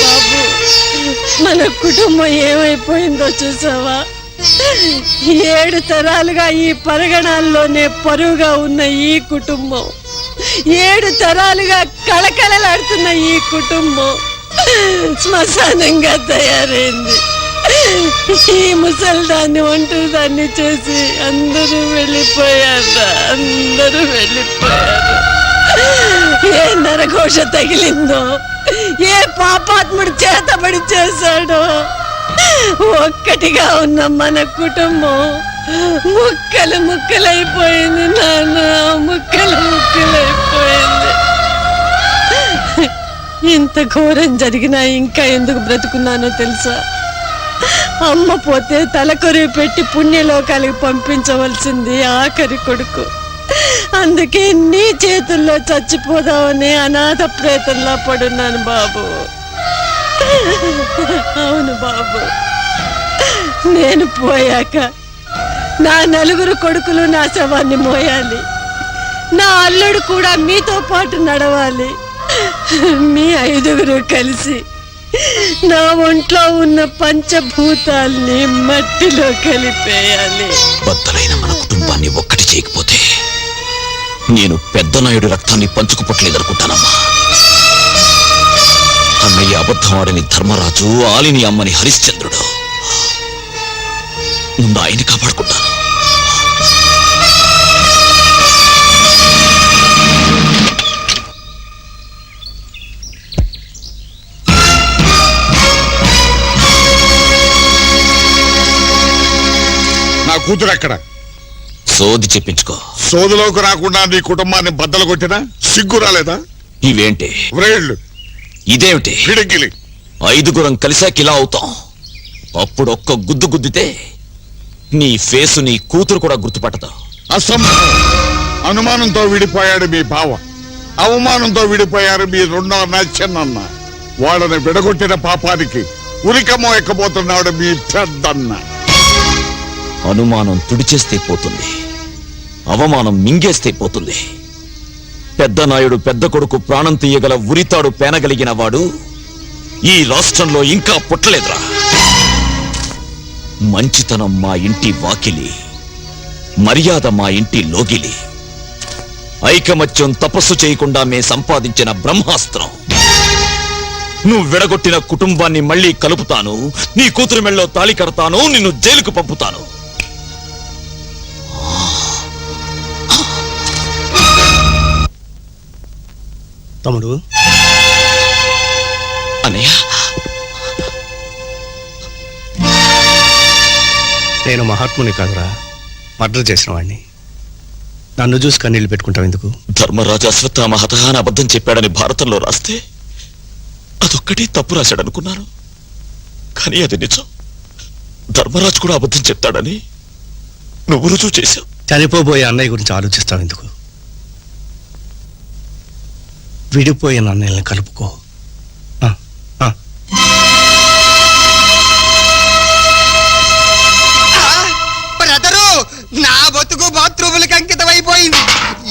బాబు మన కుటుంబం ఏమైపోయిందో చూసావా? ఏడు తరాలుగా ఈ పరిగణాల్లోనే పరువుగా ఉన్న ఈ కుటుంబం. ఏడు తరాలుగా కళకళలాడుతున్న ఈ కుటుంబం శ్మశానంగా తయారైంది. ఈ ముసల్దాన్ని ఒంటరి దాన్ని చేసి అందరూ వెళ్ళిపోయారు అందరూ వెళ్ళిపోయారు. ఏ నరఘోష తగిలిందో ఏ పాపాత్ముడు చేతబడి చేశాడో. ఒక్కటిగా ఉన్న మన కుటుంబం ముక్కలు ముక్కలైపోయింది నాన్న ముక్కలు ముక్కలైపోయింది. ఇంత ఘోరం జరిగినా ఇంకా ఎందుకు బ్రతుకున్నానో తెలుసా? అమ్మ పోతే తలకొరివి పెట్టి పుణ్యలోకాలకు పంపించవలసింది ఆఖరి కొడుకు. అందుకే నీ చేతుల్లో చచ్చిపోదామని అనాథ ప్రేతంలా పడున్నాను బాబు. అవును బాబు. నేను పోయాక నా నలుగురు కొడుకులు నా శవాన్ని మోయాలి. నా అల్లుడు కూడా మీతో పాటు నడవాలి. మీ ఐదుగురు కలిసి నా ఒంట్లో ఉన్న పంచభూతాల్ని మట్టిలో కలిపేయాలి. బద్దలైన మన కుటుంబాన్ని ఒక్క నేను పెద్ద నాయుడు రక్తాన్ని పంచుకుపట్లేదనుకుంటానమ్మా అన్నయ్య అబద్ధం ఆడని ధర్మరాజు ఆలిని అమ్మని హరిశ్చంద్రుడు. ముందు ఆయన్ని కాపాడుకుంటాను. నా కూతురు ఎక్కడ? సోది చెప్పించుకో. సోదులోకి రాకుండా నీ కుటుంబాన్ని బద్దలు కొట్టినా సిగ్గు రాలేదా? ఇవేంటి? వ్రేళ్ళు. ఇదేమిటి? పిడికిలి ఐదుగురం కలిసాక ఇలా అవుతాం. అప్పుడు ఒక్క గుద్దు గుద్దితే నీ ఫేసు నీ కూతురు కూడా గుర్తుపట్టదు. అసంభవం. అనుమానంతో విడిపోయాడు మీ బావ. అవమానంతో విడిపోయారు మీ రెండో నచ్చనన్న వాళ్ళని విడగొట్టిన పాపానికి ఉరికమో ఎక్కబోతున్నాడు మీ పెద్దన్న. అనుమానం తుడిచేస్తే పోతుంది. అవమానం మింగేస్తే పోతుంది. పెద్ద నాయుడు పెద్ద కొడుకు ప్రాణం తీయగల ఉరితాడు పేనగలిగిన వాడు ఈ రాష్ట్రంలో ఇంకా పుట్టలేదురా. మంచితనం మా ఇంటి వాకిలి మర్యాద మా ఇంటి లోగిలి. ఐకమత్యం తపస్సు చేయకుండా మే సంపాదించిన బ్రహ్మాస్త్రం. నువ్వు విడగొట్టిన కుటుంబాన్ని మళ్ళీ కలుపుతాను నీ కూతురు మెళ్ళలో తాళి కడతాను నిన్ను జైలుకు పంపుతాను. తమ్ముడు. అన్నయ్య. నేను మహాత్ముని కాదురా. మర్డర్ చేసిన వాడిని నన్ను చూసి కన్నీళ్ళు పెట్టుకుంటావు ఎందుకు? ధర్మరాజు అశ్వత్థామ హతహాన అబద్ధం చెప్పాడని భారతంలో రాస్తే అదొక్కటి తప్పు రాశాడనుకున్నాను. కానీ అది నిజం. ధర్మరాజు కూడా అబద్ధం చెప్తాడని నువ్వు రుజువు చేశావు. చనిపోబోయే అన్నయ్య గురించి ఆలోచిస్తావు ఎందుకు? విడిపోయిన అన్నయ్యని కలుపుకో. ఆ, ఆ. బ్రదరు నా బతుకు బాత్రూములకి అంకితం అయిపోయింది.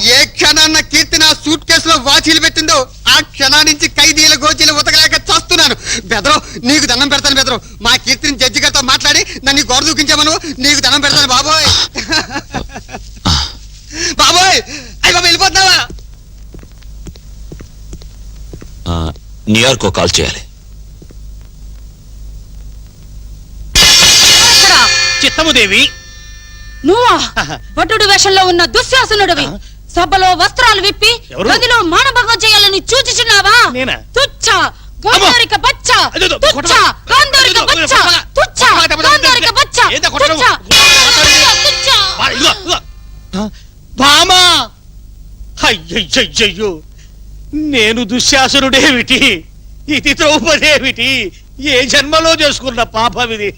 ఏ క్షణాన్న కీర్తి నా సూట్ కేసులో వాచీలు పెట్టిందో ఆ క్షణా నుంచి ఖైదీల గోచీలు ఉతకలేక చస్తున్నాను. బెదరు నీకు దండం పెడతాను బెదరు మా కీర్తిని జడ్జి గారితో మాట్లాడి నన్ను గోడ దూకించామను. నీకు దండం పెడతాను బాబోయ్. బాబోయ్ న్యూయార్క్ కాల్ చేయాలి. చిత్తముదేవి నువ్వా? భటుడు వేషంలో ఉన్న దుశ్శాసనుడివి. సభలో వస్త్రాలు విప్పి? గదిలో మానభంగం చేయాలని చూచిచున్నావా? నేనా? తుచ్చ బచ్చ బచ్చ బచ్చ అయ్యయ్యయ్యో నేను దుశ్శాసనుడేమిటి? ఇది ద్రౌపదేమిటి? ఏ జన్మలో చేసుకున్న పాపం ఇది?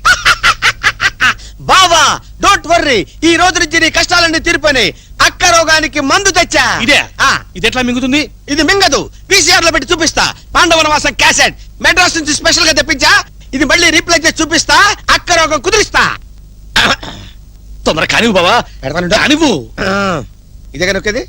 బావా డోంట్ వర్రీ ఈ రోజు నుంచి నీ కష్టాలన్నీ తీరిపోయి అక్క రోగానికి మందు తెచ్చా? ఇదే? ఆ, ఇది ఎట్లా మింగుతుంది? ఇది మింగదు. పీసీఆర్లో పెట్టి చూపిస్తా. పాండవనవాసం క్యాసెట్. మెడ్రాస్ నుంచి స్పెషల్గా తెప్పించా. ఇది మళ్ళీ రీప్లై చేసి చూపిస్తా. అక్క రోగం కుదిరిస్తా. తొందర కానివ్వు బావా. పెడతానుండు. కానివ్వు. ఇదే కనుకది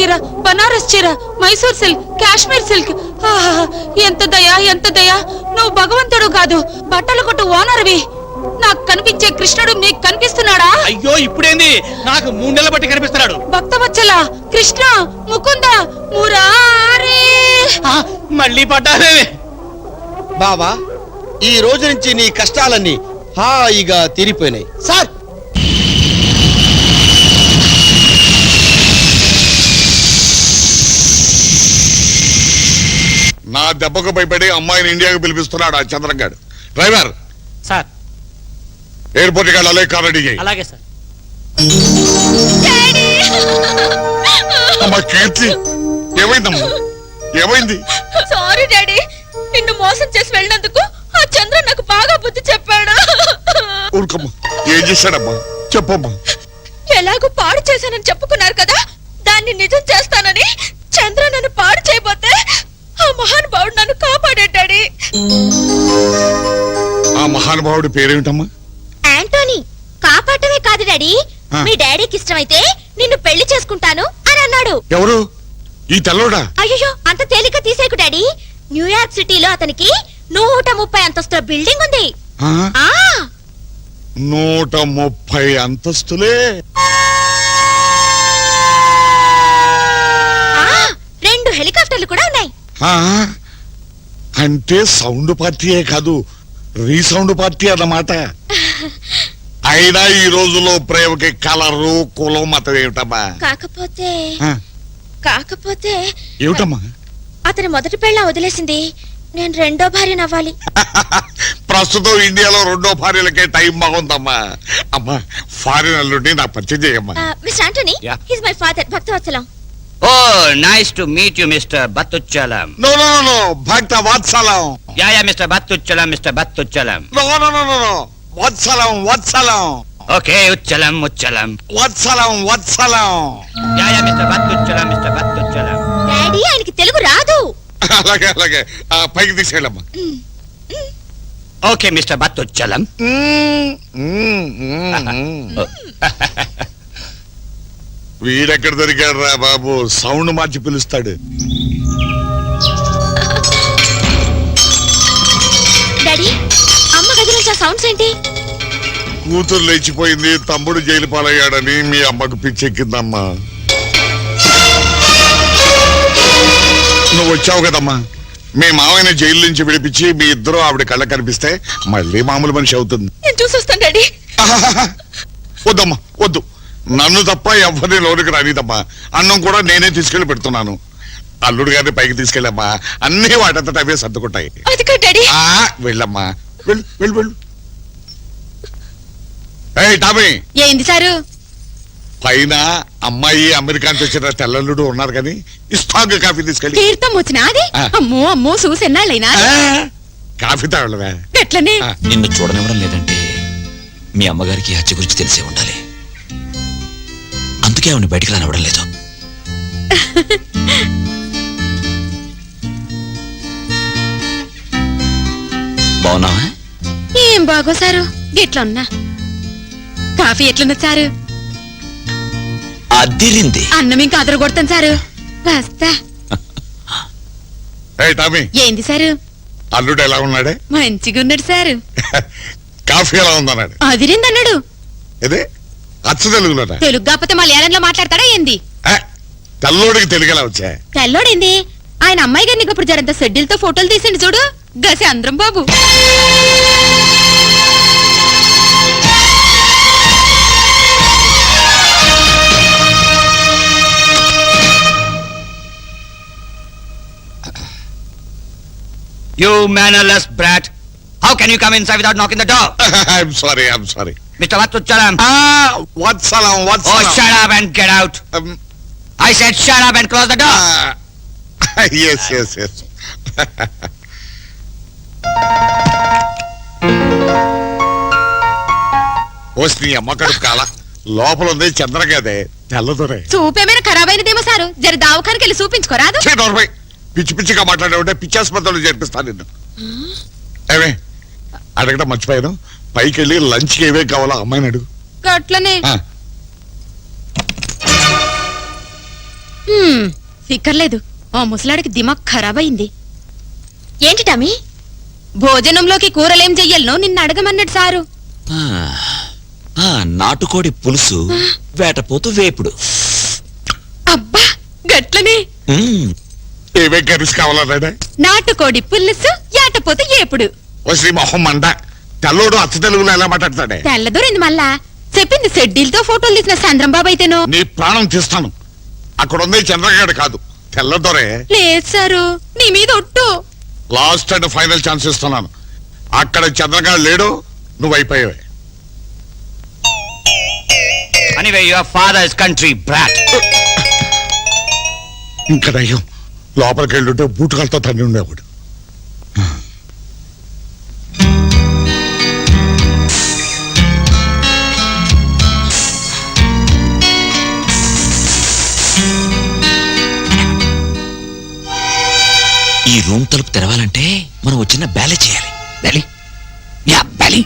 చీర బనారస్ చీర మైసూర్ సిల్క్ కాశ్మీర్ సిల్క్. ఎంత దయా ఎంత దయా. నువ్వు భగవంతుడు కాదు బట్టలు కొట్టు ఓనర్వి. నాకు కనిపించే కృష్ణుడు మీకు కనిపిస్తున్నాడా? అయ్యో ఇప్పుడేంది? నాకు మూడు నెలల బట్టి కనిపిస్తున్నాడు. భక్తవచ్చల కృష్ణ ముకుంద మురారే. మళ్ళీ పడ్డానే బావా ఈ రోజు నుంచి నీ కష్టాలన్నీ హాయిగా తీరిపోయినాయి. సార్ నా దెబ్బకు భయపడి అమ్మాయిని ఇండియాకు పిలిపిస్తున్నాడు ఆ చంద్రంగాడు. డ్రైవర్! సార్. ఎయిర్పోర్ట్కి వెళ్ళాలి కార్ రెడీ చేయి. అలాగే సార్. అమ్మా కీర్తి! ఏమైందమ్మా? ఏమైంది? Sorry daddy. నిన్ను మోసం చేసి వెళ్ళినందుకు ఆ చంద్ర నాకు బాగా బుద్ధి చెప్పాడు. ఊరుకమ్మా ఏం చేశాడమ్మా? చెప్పమ్మా. ఎలాగో పాడు చేశానని చెప్పుకున్నారు కదా? దాన్ని నిజం చేస్తానని చంద్ర నన్ను పాడు చేయబోతే ఆ మహానుభావుడు నన్ను కాపాడాడు డాడీ ఆ మహానుభావుడి పేరేమిటమ్మా? యాంటోనీ కాపాడటమే కాదు డాడీ. ఆ. మీ డాడీకి ఇష్టమైతే నిన్ను పెళ్ళి చేసుకుంటాను అని అన్నాడు. ఎవరు? ఈ తెల్లోడా? అయ్యో అంత తేలిక తీసేకు డాడీ. న్యూయార్క్ సిటీలో అతనికి నూట ముప్పై అంతస్తుల బిల్డింగ్ ఉంది. ఆ? ఆ. నూట ముప్పై అంతస్తులే. ఆ రెండు హెలికాప్టర్లు కూడా ఉన్నాయి. ఆ? అంటే సౌండ్ పార్టీయే కాదు రీసౌండ్ పార్టీ అన్నమాట. అయినా ఈ రోజులో ప్రేమకి కలరు కులం మతం ఏమిటమ్మా? కాకపోతే ఆ, కాకపోతే ఏమిటమ్మా? అతని మొదటి పెళ్ళ వదిలేసింది. నేను రెండో భార్య నవ్వాలి. ప్రస్తుతం ఇండియాలో రెండో భార్యలకే టైం బాగుందమ్మా. అమ్మా ఫారిన్ అల్లుడిని నాకు పరిచయం చేయమ్మా. Mister Antony Yeah. He's my father. Bhaktavatsalam. Oh, nice to meet you, Mr. Battuchalam. No no no Bhaktavatsalam Yeah, yeah, Mr. Battuchalam, Mr. Battuchalam. No no no no no Vatsalam Vatsalam Okay, Uchalam, Uchalam. Vatsalam Vatsalam Yeah, yeah, Mr. Battuchalam, Mr. Battuchalam. Daddy ఆయనకి తెలుగు రాదు అలాగే అలాగే ఆ, పైకి తీసుకెళ్ళమ్మా Okay, Mr. Battuchalam. మ్మ్, మ్మ్, మ్మ్, మ్మ్. వీడెక్కడ దొరికాడు రా బాబు? Sound మార్చి పిలుస్తాడు. Daddy అమ్మ గది నుంచి ఆ సౌండ్స్ ఏంటి? కూతురు లేచిపోయింది తమ్ముడు జైలు పాలయ్యాడని మీ అమ్మకు పిచ్చెక్కిందమ్మా. నువ్వు వచ్చావు కదమ్మా. మీ మావయ్యని జైలు నుంచి విడిపించి మీ ఇద్దరు ఆవిడ కళ్ళ కనిపిస్తే మళ్ళీ మామూలు మనిషి అవుతుంది. నేను చూసొస్తాను డాడీ. వద్దమ్మా వద్దు. నన్ను తప్ప ఎవరిని లోనికి రానిదమ్మా. అన్నం కూడా నేనే తీసుకెళ్ళి పెడుతున్నాను. అల్లుడు గారిని పైకి తీసుకెళ్ళమ్మా. అన్ని వాటంతట అవే సర్దుకుంటాయి. డాడీ. ఆ వెళ్ళమ్మా. వెళ్ళు వెళ్ళు వెళ్ళు. ఏయ్ టామీ. ఏంది సారు? పైన అమ్మాయి అమెరికా నుంచి వచ్చిన తెల్లల్లుడు ఉన్నారు కానీ ఇస్తాంగ కాఫీ తీసుకెళ్ళి. తీర్థం వచ్చినా అది? ఆ. అమ్మో అమ్మో చూసెన్నాళ్ళైనా ఆ, కాఫీ తాగలవే. ఎట్లనే? ఆ. నిన్ను చూడనివ్వడం లేదంటే మీ అమ్మగారికి హత్య గురించి తెలిసే ఉండాలి. అందుకే ఆవిడ బయటికి రానివ్వడం లేదు. బాగున్నావా? ఏం బాగో సారు? గిట్లున్నా కాఫీ ఎట్లున్నా సారు? అదిరింది. అన్నం ఇంకా అదరు కొడతాను సారు. వస్తా ఏయ్ టామీ. ఏంది సారు? అల్లుడు ఎలా ఉన్నాడే? మంచిగా ఉన్నాడు సారు. కాఫీ ఎలా ఉందన్నాడు? అదిరిందన్నాడు. ఇదే అచ్చ తెలుగులోట తెలుగు కాకపోతే మలయాళంలో మాట్లాడతాడా ఏంది? తెల్లోడికి తెలుగేలా వచ్చా? తెల్లోడేంది? ఆయన అమ్మాయి గారిని ఇప్పుడు జరంత షెడ్యూల్తో ఫోటోలు తీసిండు చూడు. గసి అందరం బాబు. You mannerless brat. How can you come inside without knocking the door? I'm sorry I'm sorry Mr. Battuchalam. Vatsalam Oh, Vatsalam shut up and get out. Um, I said shut up and close the door. Yes yes yes వస్తే నీ అమ్మ కడుపు కాల లోపల ఉంది చంద్రగదే తెల్లదొరే చూపేమైనా ఖరాబ్ అయినదేమో sir జర దావఖానికి వెళ్ళి చూపించుకోరాదు నోర్మై. పిచ్చి పిచ్చిగా మాట్లాడే పిచ్చాసుపత్రులు చేర్పిస్తాను నిన్ను ఏమే అడగడం మర్చిపోయాను. పైకి వెళ్ళి లంచ్ ఏవే కావాలో అమ్మాయిని అడుగు. గట్లనే ఆ. తిక్కర్లేదు ఆ ముసలాడికి దిమాగ్ ఖరాబ్ అయింది ఏంటి టమి? భోజనంలోకి కూరలేం చెయ్యాలనో నిన్ను అడగమన్నాడు సారు. ఆ, ఆ నాటుకోడి పులుసు వేటపోతూ వేపుడు. అబ్బా గట్లనే. మ్మ్. ఏమేం కర్రీస్ కావాలా నాయనా నాటుకోడి పులుసు ఏటపోతే ఏపుడు. ఓ శ్రీ మొహం మండ. తెల్లోడు అచ్చ తెలుగులో ఎలా మాట్లాడతాడే? తెల్లదూరింది మళ్ళా చెప్పింది సెడ్డీలతో ఫోటోలు తీసిన చంద్రం బాబు అయితేనో? నీ ప్రాణం తీస్తాను. అక్కడ ఉంది చంద్రగాడు కాదు. తెల్లదొరే. లేదు సారు నీ మీద ఒట్టు. లాస్ట్ అండ్ ఫైనల్ ఛాన్స్ ఇస్తున్నాను. అక్కడ చంద్రగాడు లేడు నువ్వు అయిపోయావే Anyway, your father's country brat. ఇంకా నయ్యం లోపలికి వెళ్ళుంటే బూటుకాలతో తన్ని ఉండేవాడు ఈ రూమ్ తలుపు తెరవాలంటే మనం వచ్చిన బ్యాలే చేయాలి. Belly yeah belly